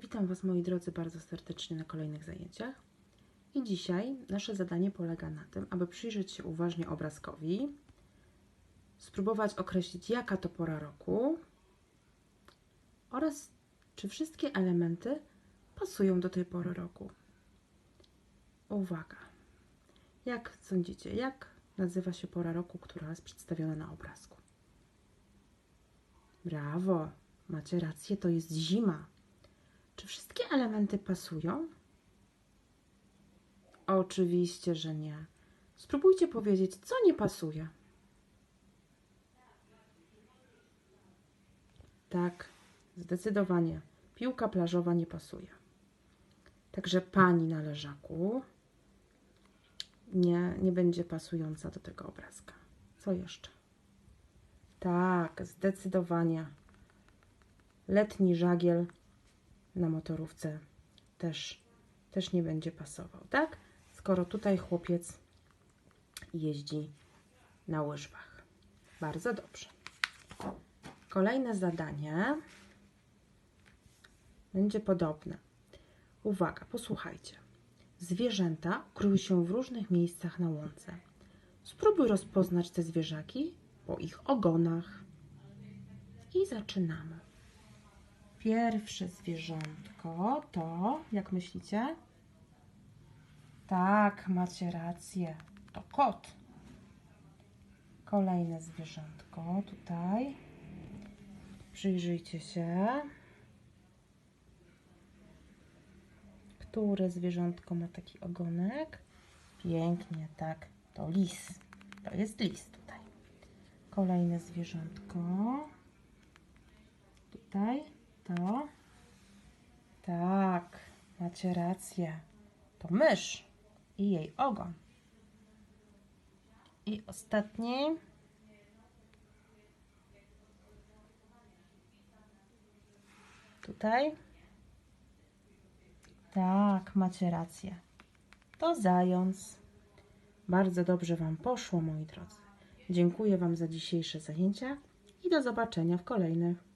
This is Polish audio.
Witam Was moi drodzy bardzo serdecznie na kolejnych zajęciach. I dzisiaj nasze zadanie polega na tym, aby przyjrzeć się uważnie obrazkowi, spróbować określić jaka to pora roku oraz czy wszystkie elementy pasują do tej pory roku. Uwaga! Jak sądzicie, jak nazywa się pora roku, która jest przedstawiona na obrazku? Brawo! Macie rację, to jest zima. Czy wszystkie elementy pasują? Oczywiście, że nie. Spróbujcie powiedzieć, co nie pasuje. Tak, zdecydowanie. Piłka plażowa nie pasuje. Także pani na leżaku nie, nie będzie pasująca do tego obrazka. Co jeszcze? Tak, zdecydowanie. Letni żagiel na motorówce też, też nie będzie pasował, tak? Skoro tutaj chłopiec jeździ na łyżwach. Bardzo dobrze. Kolejne zadanie będzie podobne. Uwaga, posłuchajcie. Zwierzęta kryły się w różnych miejscach na łące. Spróbuj rozpoznać te zwierzaki po ich ogonach. I zaczynamy. Pierwsze zwierzątko to, jak myślicie? Tak, macie rację. To kot. Kolejne zwierzątko tutaj. Przyjrzyjcie się. Które zwierzątko ma taki ogonek? Pięknie, tak. To lis. To jest lis tutaj. Kolejne zwierzątko. Tutaj to. Tak, macie rację. To mysz i jej ogon. I ostatni. Tutaj. Tak, macie rację. To zając. Bardzo dobrze Wam poszło, moi drodzy. Dziękuję Wam za dzisiejsze zajęcia i do zobaczenia w kolejnych.